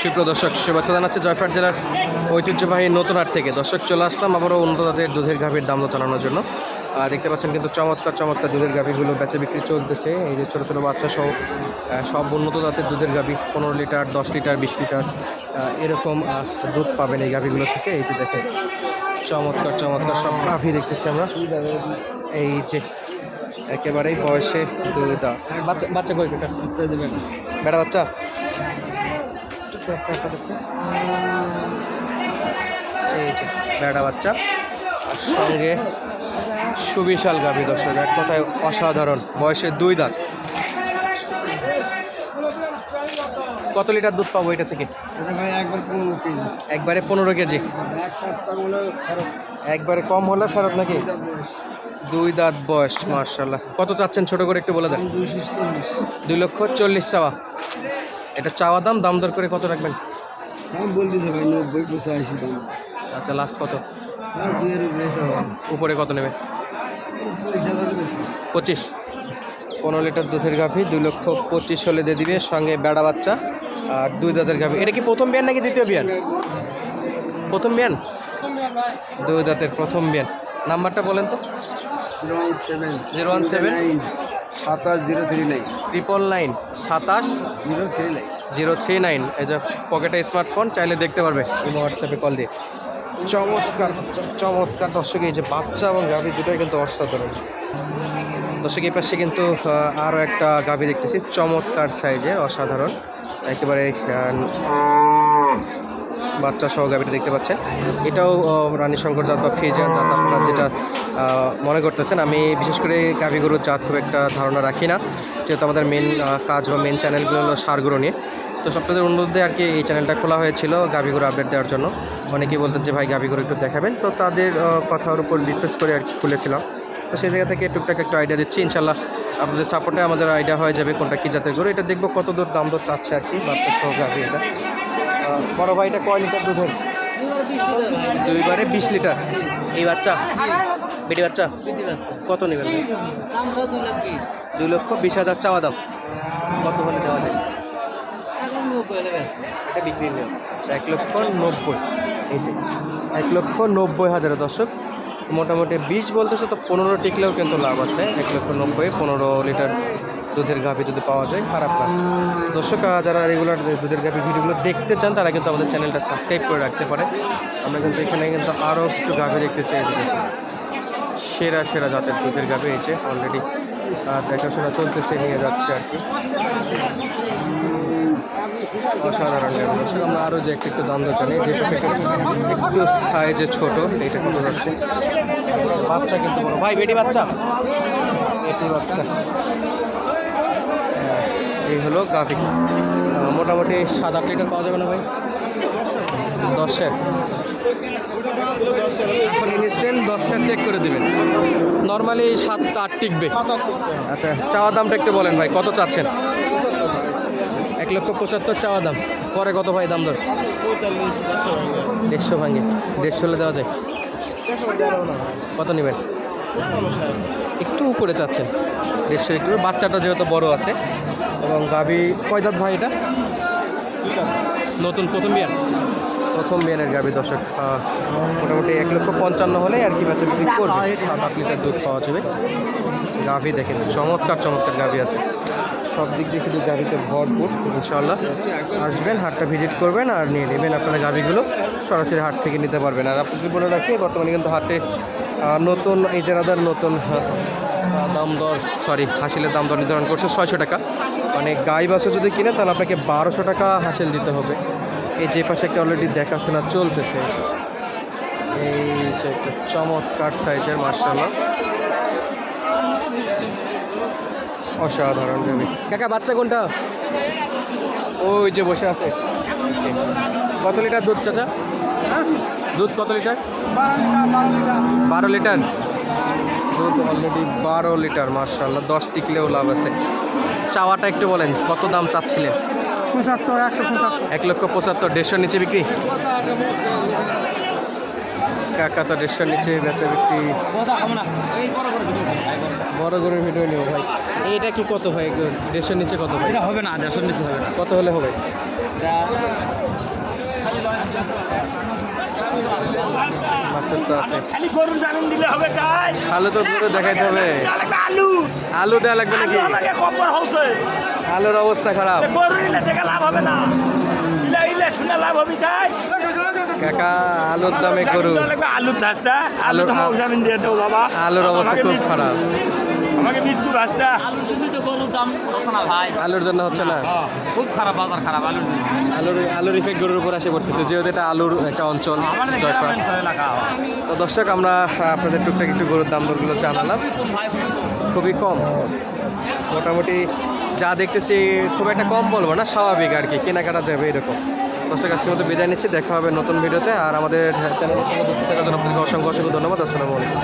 সুপ্রিয় দর্শক শুভেচ্ছা জানাচ্ছি জয়ফাট জেলার ঐতিহ্যবাহী নতুন হাট থেকে। দর্শক চলে আসলাম আবারও উন্নত জাতের দুধের গাভীর দাম চালানোর জন্য। আর দেখতে পাচ্ছেন কিন্তু চমৎকার চমৎকার দুধের গাভীগুলো বেচে বিক্রি চলতেছে। এই যে ছোটো ছোটো বাচ্চা সহ সব উন্নত জাতের দুধের গাভী পনেরো লিটার দশ লিটার বিশ লিটার এরকম দুধ পাবেন এই গাভীগুলো থেকে। এই যে দেখেন চমৎকার চমৎকার সব গাভী দেখতেছি আমরা। এই যে একেবারেই বয়সে দাঁত বাচ্চা বাচ্চা আচ্ছা বেটা বাচ্চা? দেখো একটা দেখো। এই যে বেড়া বাচ্চা। আর সঙ্গে সুবিশাল গাভী দর্শক এক কথায় অসাধারণ। বয়সে দুই দাঁত। কত লিটার দুধ পাবো এটা থেকে? একবার একবারে পনেরো কেজি। একবারে কম হলে ফেরত নাকি? দুই দাঁত বয়স। মার্শাল্লাহ কত চাচ্ছেন ছোট করে একটু বলে দেন? দুই লক্ষ চল্লিশ চাওয়া। এটা চাওয়া দাম দাম দর করে কত রাখবেন? দাম বলতেছে ভাই নব্বই পঁচাশি দাম। আচ্ছা লাস্ট কত? উপরে কত নেবে। পঁচিশ পনেরো লিটার দুধের গাভী দুই লক্ষ পঁচিশ হলে দিয়ে দিবে সঙ্গে বেড়া বাচ্চা আর দুই দাঁতের গাভী। এটা কি প্রথম বিয়ান নাকি দ্বিতীয় বিয়ান? প্রথম বিয়ান? দুই দাঁতের প্রথম বিয়ান। নাম্বারটা বলেন তো। Zero one seven. Zero one seven. সাতাশ zero three nine triple nine সাতাশ zero three nine zero three nine এই যে পকেটে স্মার্টফোন চাইলে দেখতে পারবে। ইমো হোয়াটসঅ্যাপে কল দিয়ে চমৎকার চমৎকার দর্শক এই যে বাচ্চা এবং গাভী দুটোই কিন্তু অসাধারণ। দর্শক এই পাশে কিন্তু আরও একটা গাভী দেখতেছি চমৎকার সাইজের অসাধারণ। একেবারে বাচ্চা সহ গাভীটা দেখতে পাচ্ছেন। এটাও রানী শঙ্কর জাত বা ফিজিয়ান জাত আপনারা যেটা মনে করতেছেন। আমি বিশেষ করে গাভী গরুর জাত খুব একটা ধারণা রাখি না। যেহেতু আমাদের মেন কাজ বা মেন চ্যানেলগুলো হলো সারগুলো নিয়ে। তো সপ্তাহের অনুরোধে আর কি এই চ্যানেলটা খোলা হয়েছিল গাভী গরু আপডেট দেওয়ার জন্য। অনেকেই বলতেন যে, ভাই গাভী গরু একটু দেখাবেন। তো তাদের কথার উপর বিশ্বাস করে আর কি খুলেছিলাম। তো সেই জায়গা থেকে টুকটাক একটু আইডিয়া দিচ্ছি। ইনশাল্লাহ আপনাদের সাপোর্টে আমাদের আইডিয়া হয়ে যাবে কোনটা কী জাতের গরু। এটা দেখব কত দূর দাম দর চাচ্ছে আর কি বাচ্চা সহ গাভী এটা। বড় ভাই এটা কয় লিটার দুধের? দুইবারে বিশ লিটার। এই বাচ্চা? বেটি বাচ্চা? কত নেবেন? দুই লক্ষ বিশ হাজার চাওয়া দাম কত হলে দেওয়া যায়? এটা বিক্রি আচ্ছা এক লক্ষ নব্বই। এই যে এক লক্ষ নব্বই হাজার দর্শক। মোটামুটি বিশ বলতেছে তো পনেরো টিকলেও কিন্তু লাভ আছে। এক লক্ষ নব্বই পনেরো লিটার দুধের গাভি যদি পাওয়া যায়, খারাপ না দর্শক যারা রেগুলার দুধের গাভি ভিডিওগুলো দেখতে চান, তারা কিন্তু আমাদের চ্যানেলটা সাবস্ক্রাইব করে রাখতে পারে। আমরা কিন্তু এখানে কিন্তু আরও কিছু গাভি দেখতে দেখুন। সেরা সেরা জাতের দুধের গাভি যে অলরেডি দেখাশোনা চলতেছে, নিয়ে যাচ্ছে আর কি। অসাধারণ দর্শক, আমরা আরও যে একটু দাম দর জানি, যে পাশে একটু সাইজে ছোট, এইটা কত যাচ্ছে? বাচ্চা কিন্তু বড়। ভাই, বেটি বাচ্চা? বেটি বাচ্চা। এই হলো আহ, মোটামুটি সাত আট লিটার পাওয়া যাবে না ভাই? দশের। এখন ইনস্ট্যান্ট দশের চেক করে দিবেন। নর্মালি সাত আট টিকবে। আচ্ছা চাওয়া দামটা একটু বলেন ভাই কত চাচ্ছেন? এক লক্ষ পঁচাত্তর চাওয়া দাম। পরে কত ভাই দাম দর? দেড়শো ভাঙে। দেড়শো হলে দেওয়া যায়। কত নেবেন? একটু উপরে চাচ্ছেন দেড়শো একটু বাচ্চাটা যেহেতু বড় আছে। এবং গাভি কয়দাত ভাই এটা? নতুন প্রথম বিয়ান প্রথম বিয়ানের গাভি দর্শক মোটামুটি এক লক্ষ পঞ্চান্ন হলে আর কি বাচ্চা বিক্রি করবে। সাত আট লিটার দুধ পাওয়া যাবে। গাভি দেখেন, চমৎকার চমৎকার গাভি আছে। সব দিক দিয়ে কিন্তু গাভিতে ভরপুর ইনশাল্লাহ আসবেন, হাটটা ভিজিট করবেন আর নিয়ে নেবেন আপনারা গাভিগুলো। সরাসরি হাট থেকে নিতে পারবেন। আর আপনাকে বলে রাখি, বর্তমানে কিন্তু হাটে নতুন এই জেরাদার নতুন দাম দর সরি হাসিলের দাম দর নির্ধারণ করছে ছয়শো টাকা। মানে গাই বাসও যদি কিনে, তাহলে আপনাকে বারোশো টাকা হাসিল দিতে হবে। যে পাশে একটা অলরেডি দেখাশোনা চলতেছে। এই যে। একটা চমৎকার সাইজের মার্শাল্লাহ অসাধারণ দেবী কাকা, বাচ্চা কোনটা? ওই যে বসে আছে। কত লিটার দুধ, চাচা? দুধ কত লিটার? বারো লিটার। দুধ অলরেডি বারো লিটার মার্শাল্লাহ দশ টিকলেও লাভ আছে। চাওয়াটা একটু বলেন, কত দাম চাচ্ছিলেন? পঁচাত্তর একশো পঁচাত্তর। এক লক্ষ পঁচাত্তর দেড়শোর নিচে বিক্রি? কাকা তো দেড়শোর নিচে বেচা বিক্রি। বড় করে ভিডিও নিও ভাই। এইটা কি কত ভাই? দেড়শোর নিচে কত ভাই? এটা হবে না দেড়শোর নিচে হবে না। কত হলে হবে? তো খালি গরুর জামিন দিলে হবে তাই আলু তো পুরো দেখাইতে হবে। আলু আলু। দেওয়া লাগবে নাকি? আমাকে খবর হচ্ছে আলুর অবস্থা খারাপ। গরু নিলে দেখা লাভ হবে না। ইলে ইলে শুনে লাভ হবে কাকা আলুর দামে গরু। আলুর আলু আলুর- জামিন দিয়ে দাও বাবা। আলুর অবস্থা খুব খারাপ। আমাকে মৃত্যু রাস্তা। আলুর জন্য তো গরুর দাম হচ্ছে না ভাই। আলুর জন্য হচ্ছে না? খুব খারাপ বাজার খারাপ আলুর জন্য। আলুর আলুর ইফেক্ট গরুর উপর এসে পড়তেছে। যেহেতু এটা আলুর একটা অঞ্চল তো দর্শক আমরা আপনাদের টুকটাক একটু গরুর দাম দরগুলো জানালাম। খুবই কম। মোটামুটি যা দেখতেছি খুব একটা কম বলব না স্বাভাবিক আর কি। কেনাকাটা যাবে এরকম। দর্শক আজকের মতো বিদায় নিচ্ছি। দেখা হবে নতুন ভিডিওতে। আর আমাদের চ্যানেলের সঙ্গে থাকার জন্য আপনাদেরকে অসংখ্য অসংখ্য ধন্যবাদ। আসসালামু আলাইকুম।